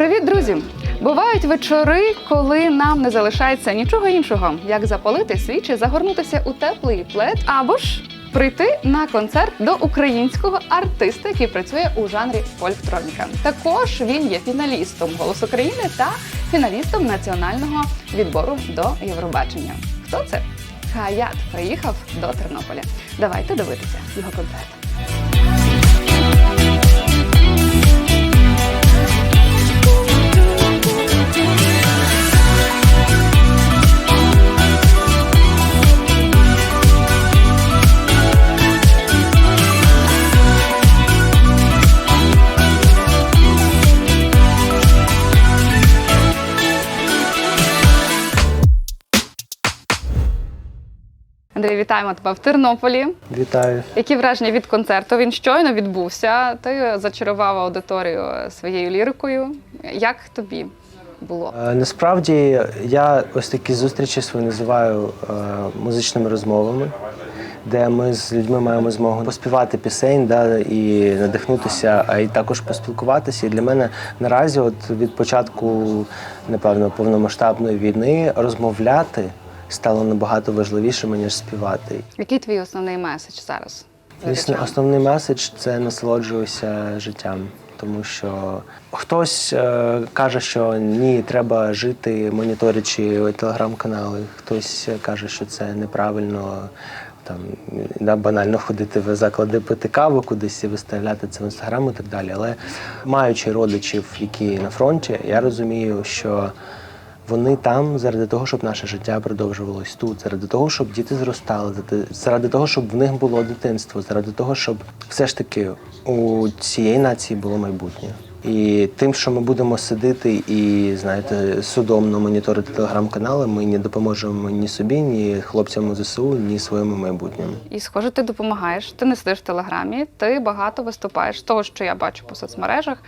Привіт, друзі! Бувають вечори, коли нам не залишається нічого іншого, як запалити свічі, загорнутися у теплий плед або ж прийти на концерт до українського артиста, який працює у жанрі фольктроніка. Також він є фіналістом «Голос України та фіналістом національного відбору до Євробачення. Хто це? Хаят приїхав до Тернополя. Давайте дивитися його концерт. Вітаємо тебе в Тернополі. Вітаю. Які враження від концерту? Він щойно відбувся. Ти зачарував аудиторію своєю лірикою. Як тобі було? Е, Насправді я ось такі зустрічі свої називаю е, музичними розмовами, де ми з людьми маємо змогу поспівати пісень да, і надихнутися, а й також поспілкуватися. І для мене наразі, от від початку, напевно, повномасштабної війни, розмовляти стало набагато важливішим, ніж співати. Який твій основний меседж зараз? Звісно, основний меседж це насолоджуйся життям. Тому що хтось е, каже, що ні, треба жити, моніторячи телеграм-канали. Хтось каже, що це неправильно там да, банально ходити в заклади пити каву кудись і виставляти це в інстаграм і так далі. Але маючи родичів, які на фронті, я розумію, що вони там заради того, щоб наше життя продовжувалось тут, заради того, щоб діти зростали, заради- того, щоб в них було дитинство, заради того, щоб все ж таки у цієї нації було майбутнє. І тим, що ми будемо сидіти і знаєте, судомно моніторити телеграм-канали, ми не допоможемо ні собі, ні хлопцям у ЗСУ, ні своєму майбутньому. І схоже, ти допомагаєш. Ти не сидиш в телеграмі, ти багато виступаєш. Того, що я бачу по соцмережах,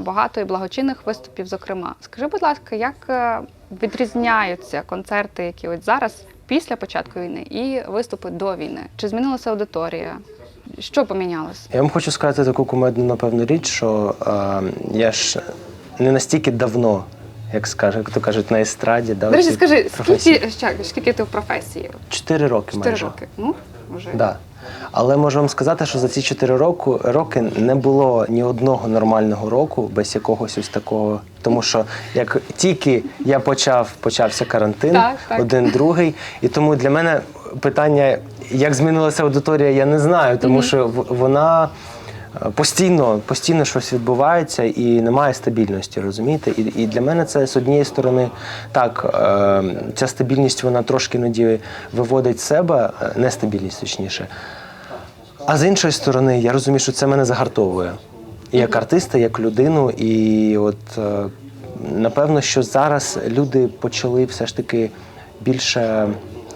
багато і благочинних виступів, зокрема. Скажи, будь ласка, як е, відрізняються концерти, які от зараз, після початку війни, і виступи до війни? Чи змінилася аудиторія? Що помінялось? Я вам хочу сказати таку кумедну, напевно, річ, що е, я ж не настільки давно, як скаже, як то кажуть, на естраді. Да, До речі, скажи, скільки, ще, скільки ти в професії? Чотири роки Чотири майже. роки. Ну, вже. Да. Але можу вам сказати, що за ці чотири року, роки не було ні одного нормального року без якогось ось такого. Тому що як тільки я почав, почався карантин, Так, так. один другий. І тому для мене питання, як змінилася аудиторія, я не знаю, тому що в- вона. е, Постійно, постійно щось відбувається і немає стабільності, розумієте? І, і для мене це з однієї сторони так, е, ця стабільність вона трошки іноді виводить з себе, е, нестабільність точніше. А з іншої сторони, я розумію, що це мене загартовує. І як артиста, як людину. І от е, напевно, що зараз люди почали все ж таки більше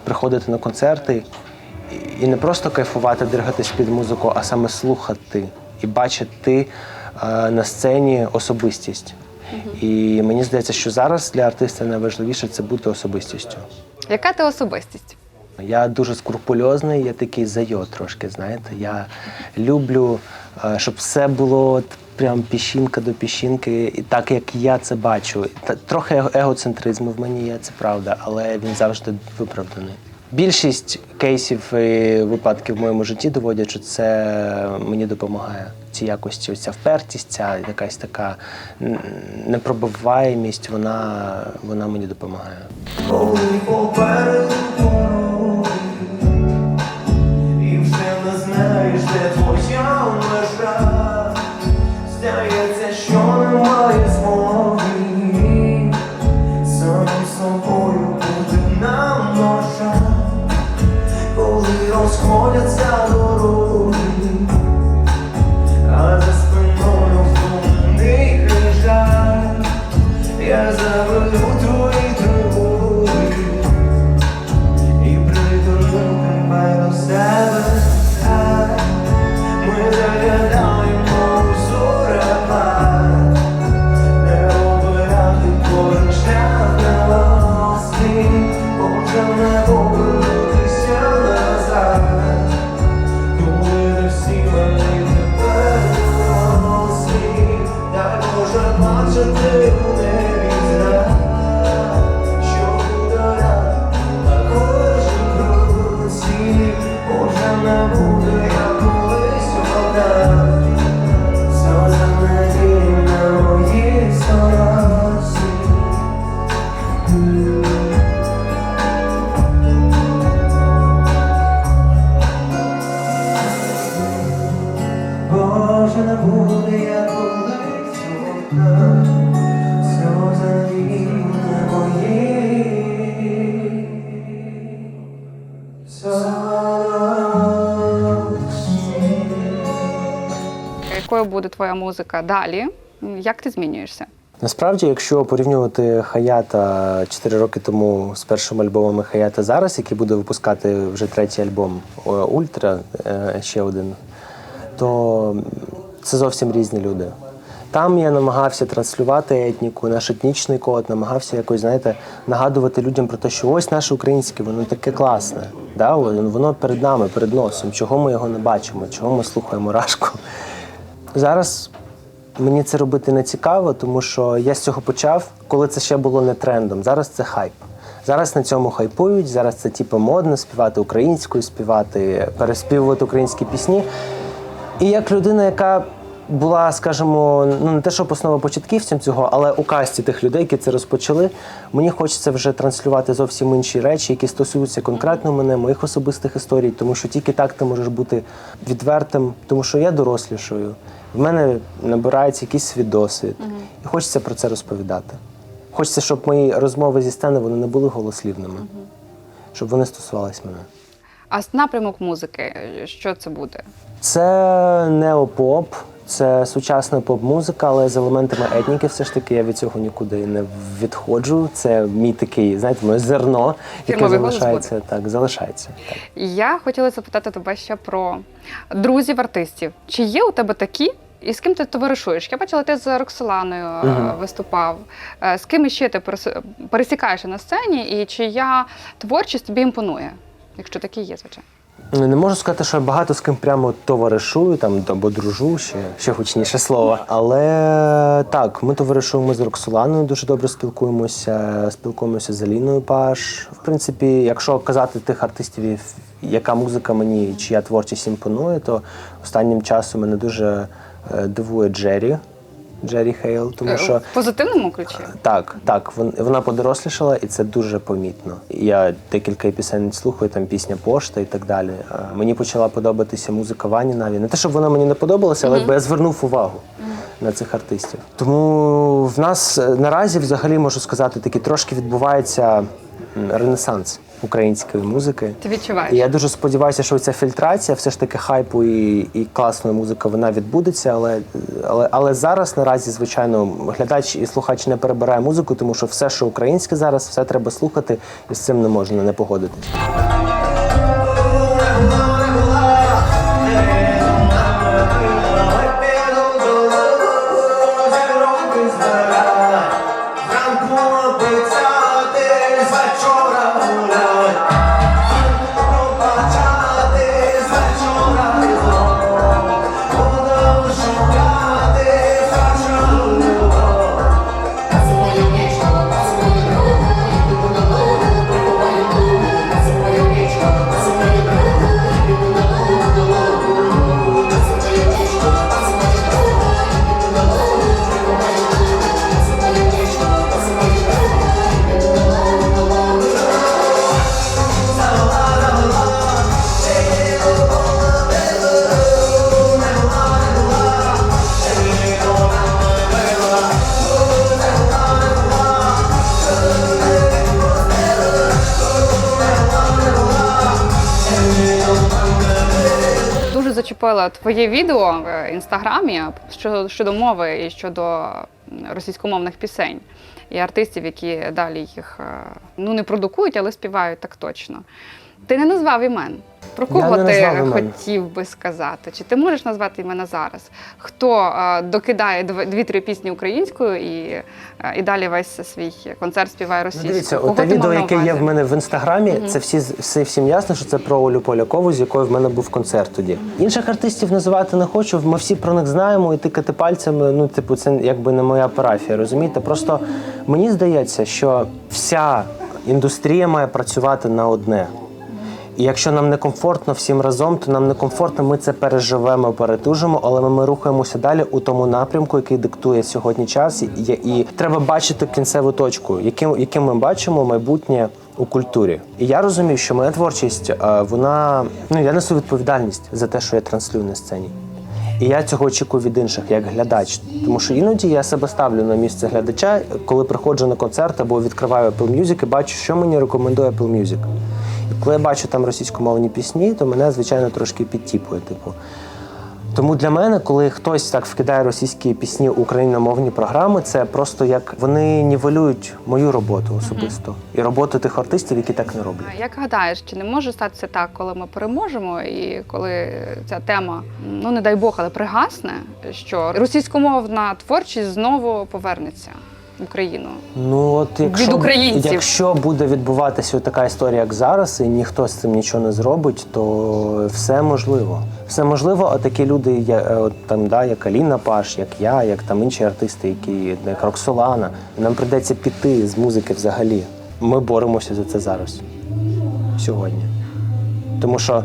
приходити на концерти і- не просто кайфувати, дергатись під музику, а саме слухати і бачити е, на сцені особистість. І мені здається, що зараз для артиста найважливіше це бути особистістю. Яка ти особистість? Я дуже скрупульозний, я такий зайо трошки, знаєте. Я люблю, е, щоб все було от прям піщинка до піщинки, і так як я це бачу. Та- Трохи егоцентризму в мені є, це правда, але він завжди виправданий. Більшість кейсів і випадків в моєму житті доводять, що це мені допомагає. Ці якості, оця ця впертість, ця якась така непробиваємість, вона, вона мені допомагає. Може не буде, як колись одна сльоза рівне мої Якою буде твоя музика далі? Як ти змінюєшся? Насправді, якщо порівнювати Хаята 4 роки тому з першими альбомами Хаята зараз, який буде випускати вже третій альбом е, Ультра, е, ще один то це зовсім різні люди. Там я намагався транслювати етніку, наш етнічний код, намагався якось, знаєте, нагадувати людям про те, що ось наше українське, воно таке класне. Да? Воно перед нами, перед носом. Чого ми його не бачимо, чого ми слухаємо рашку. Зараз Мені це робити не цікаво, тому що я з цього почав, коли це ще було не трендом. Зараз це хайп. Зараз на цьому хайпують. Зараз це типу модно співати українською, співати, переспівувати українські пісні. І як людина, яка була, скажімо, ну не те, що основа початківцем цього, але у касті тих людей, які це розпочали, мені хочеться вже транслювати зовсім інші речі, які стосуються конкретно мене, моїх особистих історій, тому що тільки так ти можеш бути відвертим, тому що я дорослішою. В мене набирається якийсь свій досвід, і хочеться про це розповідати. Хочеться, щоб мої розмови зі сцени вони не були голослівними, щоб вони стосувались мене. А напрямок музики, що це буде? Це неопоп, це сучасна поп-музика, але з елементами етніки все ж таки я від цього нікуди не відходжу. Це мій такий, знаєте, моє зерно, яке Фірмовий голос залишається. Так, залишається. Так. Я хотіла запитати тебе ще про друзів артистів. Чи є у тебе такі? І з ким ти товаришуєш? Я бачила, ти з Роксоланою е, Мгм. виступав. Е, З ким іще ти перес- пересікаєшся на сцені, і чия творчість тобі імпонує? Якщо такі є, звичайно. Не можу сказати, що я багато з ким прямо товаришую там або дружу, ще, ще гучніше слово. Але так, ми товаришуємо з Роксоланою, дуже добре спілкуємося, спілкуємося з Аліною Паш. В принципі, якщо казати тих артистів, яка музика мені, чия творчість імпонує, то останнім часом мене дуже е, дивує Джері. Джері Хейл, тому Е, що В позитивному ключі? так, так, вон- вона подорослішала, і це дуже помітно. Я декілька пісень слухаю, там пісня пошта і так далі. Мені почала подобатися музика Вані Наві. Не те, щоб вона мені не подобалася, але якби я звернув увагу на цих артистів. Тому в нас е, наразі, взагалі, можу сказати, такий трошки відбувається ренесанс української музики. Ти відчуваєш? І я дуже сподіваюся, що ця фільтрація, все ж таки хайпу і, і класної музики, вона відбудеться. Але, але, але зараз наразі, звичайно, глядач і слухач не перебирає музику, тому що все, що українське зараз, все треба слухати, і з цим не можна не погодитись. Зачепила твоє відео в інстаграмі щодо, щодо мови і щодо російськомовних пісень і артистів, які далі їх е, ну не продукують, але співають так точно. Ти не назвав імен. Про кого ти хотів би сказати? Чи ти можеш назвати імена зараз? Хто е, докидає дв- дві-три пісні українською і, е, і далі весь свій концерт співає Ну, дивіться, Кого оте відео, яке є в мене в інстаграмі, це всі, всі всім ясно, що це про Олю Полякову, з якою в мене був концерт тоді. Інших артистів називати не хочу. Ми всі про них знаємо і тикати пальцями. Ну, типу, це якби не моя парафія, розумієте? Просто мені здається, що вся індустрія має працювати на одне. І якщо нам не комфортно всім разом, то нам не комфортно, ми це переживемо, перетужимо, але ми, рухаємося далі у тому напрямку, який диктує сьогодні час. І, і треба бачити кінцеву точку, яким, яким ми бачимо майбутнє у культурі. І я розумію, що моя творчість, е, вона ну я несу відповідальність за те, що я транслюю на сцені. І я цього очікую від інших як глядач. Тому що іноді я себе ставлю на місце глядача, коли приходжу на концерт або відкриваю Apple Music і бачу, що мені рекомендує Apple Music. І коли я бачу там російськомовні пісні, то мене, звичайно, трошки підтіпує. Типу. Тому для мене, коли хтось так вкидає російські пісні у україномовні програми, це просто як вони нівелюють мою роботу особисто і роботу тих артистів, які так не роблять. Як гадаєш, чи не може статися так, коли ми переможемо, і коли ця тема, ну не дай Бог, але пригасне, що російськомовна творчість знову повернеться Україну? Ну от якщо, Від українців. якщо буде відбуватися така історія, як зараз, і ніхто з цим нічого не зробить, то все можливо. Все можливо, а такі люди, я- е, от там, да, як Аліна Паш, як я, як там інші артисти, які як Роксолана. Нам прийдеться піти з музики взагалі. Ми боремося за це зараз. Сьогодні. Тому що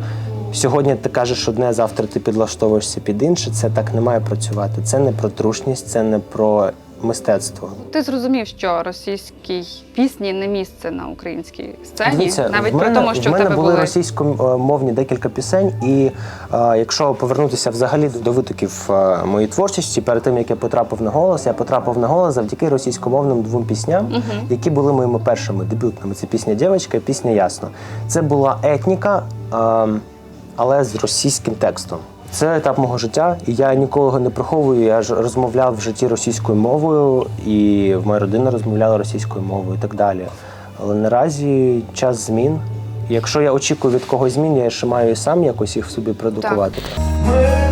сьогодні ти кажеш одне, завтра ти підлаштовуєшся під інше. Це так не має працювати. Це не про трушність, це не про мистецтво. Ти зрозумів, що російській пісні не місце на українській сцені, Дивіться, навіть в мене, при тому, що в мене тебе були російськомовні декілька пісень, і е, якщо повернутися взагалі до витоків е, моєї творчості, перед тим як я потрапив на голос, я потрапив на голос завдяки російськомовним двом пісням, які були моїми першими дебютними. Це пісня Дівчинка і пісня Ясно. Це була етніка, е, але з російським текстом. Це етап мого життя, і я нікого не приховую. Я ж розмовляв в житті російською мовою, і моя родина розмовляла російською мовою і так далі. Але наразі час змін. Якщо я очікую від когось змін, я ще маю і сам якось їх собі продукувати. Ми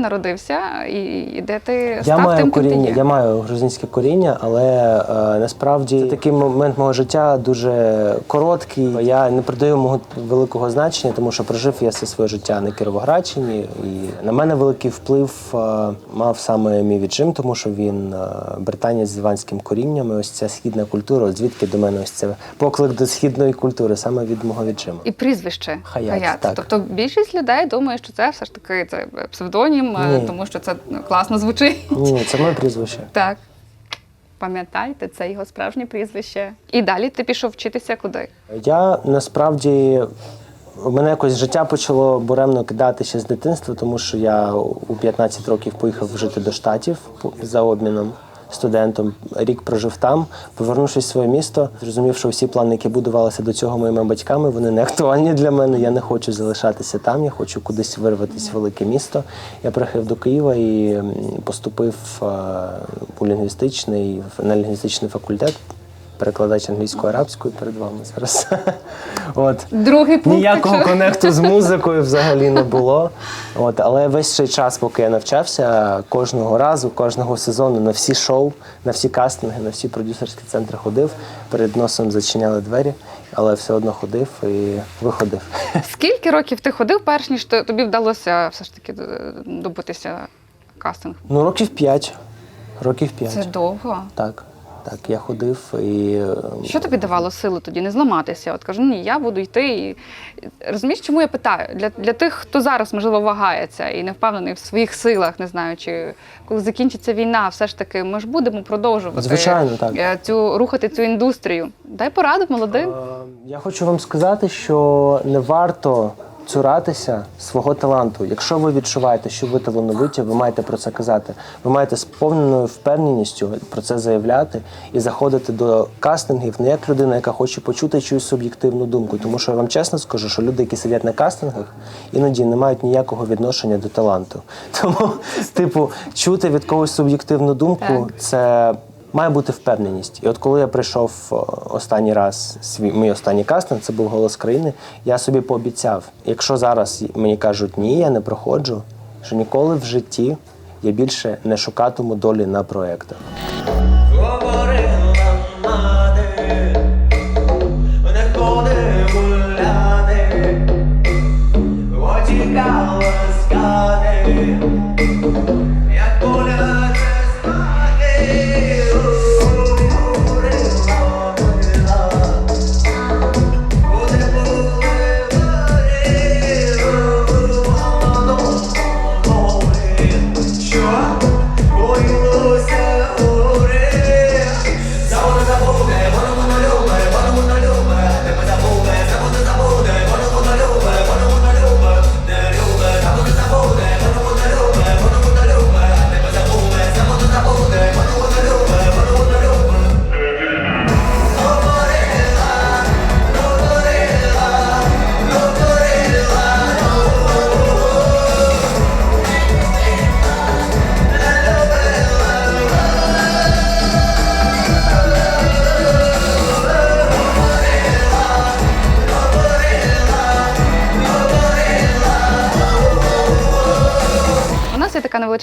народився і, і де ти Я став маю тим, ким ти коріння, є. я маю грузинське коріння, але е, насправді такий момент мого життя дуже короткий. Я не придаю йому великого значення, тому що прожив я все своє життя на Кіровоградщині, і на мене великий вплив е, мав саме мій віджим, тому що він е, британець з іванським корінням. І ось ця східна культура, звідки до мене ось це поклик до східної культури, саме від мого віджима. І прізвище Хаят, так. Тобто більшість людей думає, що це все ж таки це псевдонім, е, Ні. тому що це ну, класно звучить. Ні, це моє прізвище. Так. Пам'ятайте, це його справжнє прізвище. І далі ти пішов вчитися куди? Я насправді у мене якось життя почало буремно кидати ще з дитинства, тому що я у 15 років поїхав жити до Штатів по- за обміном студентом. Рік прожив там, повернувшись в своє місто, зрозумів, що всі плани, які будувалися до цього моїми батьками, вони не актуальні для мене. Я не хочу залишатися там, я хочу кудись вирватися в велике місто. Я приїхав до Києва і поступив е, у лінгвістичний на лінгвістичний факультет перекладач англійською арабською перед вами зараз. От. Другий пункт. Ніякого конекту з музикою взагалі не було. От, але весь цей час, поки я навчався, кожного разу, кожного сезону на всі шоу, на всі кастинги, на всі продюсерські центри ходив. Перед носом зачиняли двері, але все одно ходив і виходив. Скільки років ти ходив, перш ніж то- тобі вдалося все ж таки е, добитися кастингу? Ну, років п'ять. Років п'ять. Це довго. Так. Так, я ходив і. е, Що тобі давало сили тоді не зламатися? От кажу, ні, я буду йти. І... Розумієш, чому я питаю? Для, для тих, хто зараз, можливо, вагається і не впевнений в своїх силах, не знаю, чи коли закінчиться війна, все ж таки ми ж будемо продовжувати Звичайно, так. е, цю, рухати цю індустрію. Дай пораду молодим. Е, Я хочу вам сказати, що не варто цуратися свого таланту. Якщо ви відчуваєте, що ви талановиті, ви маєте про це казати. Ви маєте з повненою впевненістю про це заявляти і заходити до кастингів не як людина, яка хоче почути чиюсь суб'єктивну думку. Тому що я вам чесно скажу, що люди, які сидять на кастингах, іноді не мають ніякого відношення до таланту. Тому, типу, чути від когось суб'єктивну думку це. Має бути впевненість. І от коли я прийшов останній раз, свій мій останній кастинг, це був голос країни. Я собі пообіцяв, якщо зараз мені кажуть ні, я не проходжу, що ніколи в житті я більше не шукатиму долі на проєктах.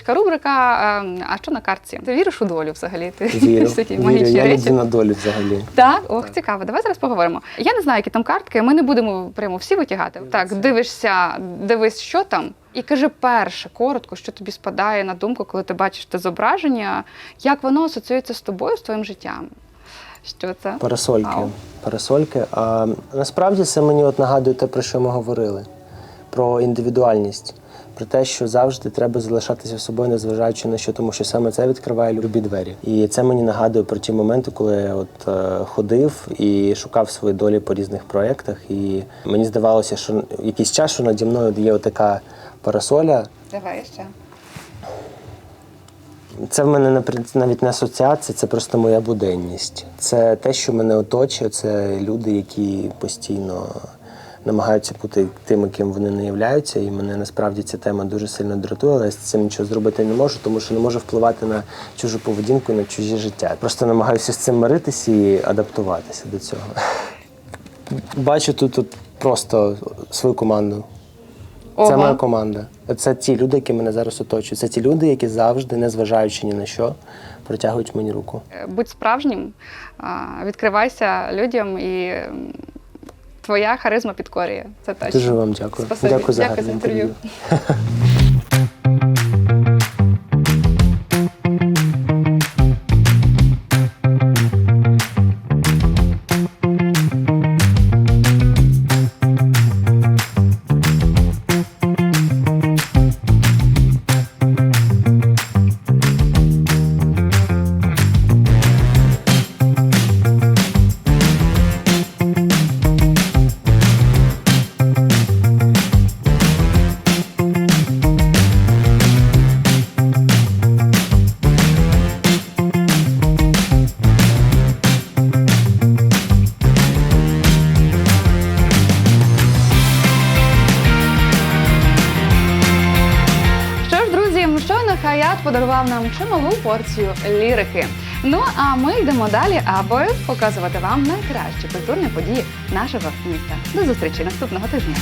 Така рубрика. ем, А що на картці? Ти віриш у долю взагалі? Ти Вірю, всякі магічні я речі. на долю взагалі. Так, ох, цікаво. Давай зараз поговоримо. Я не знаю, які там картки. Ми не будемо прямо всі витягати. Так, дивишся, дивись, що там, і кажи перше, коротко, що тобі спадає на думку, коли ти бачиш те зображення, як воно асоціюється з тобою, з твоїм життям. Що це? Парасольки. Вау. Парасольки. А насправді це мені от нагадує те, про що ми говорили: про індивідуальність, про те, що завжди треба залишатися собою, незважаючи на що, тому що саме це відкриває любі двері. І це мені нагадує про ті моменти, коли я от е, ходив і шукав свої долі по різних проєктах. І мені здавалося, що якийсь час, що наді мною є отака парасоля. Давай ще. Це в мене навіть не асоціація, це просто моя буденність. Це те, що мене оточує, це люди, які постійно намагаються бути тими, ким вони не являються. І мене насправді ця тема дуже сильно дратує, але я з цим нічого зробити не можу, тому що не можу впливати на чужу поведінку, на чужі життя. Просто намагаюся з цим миритися і адаптуватися до цього. Бачу тут, тут просто свою команду. Це Ого. моя команда. Це ті люди, які мене зараз оточують. Це ті люди, які завжди, незважаючи ні на що, протягують мені руку. Будь справжнім, відкривайся людям і твоя харизма підкорює. Це точно. Дуже вам дякую. Спасибі. Дякую за Дякую гарне інтерв'ю. нам чималу порцію лірики. Ну а ми йдемо далі, аби показувати вам найкращі культурні події нашого міста. До зустрічі наступного тижня.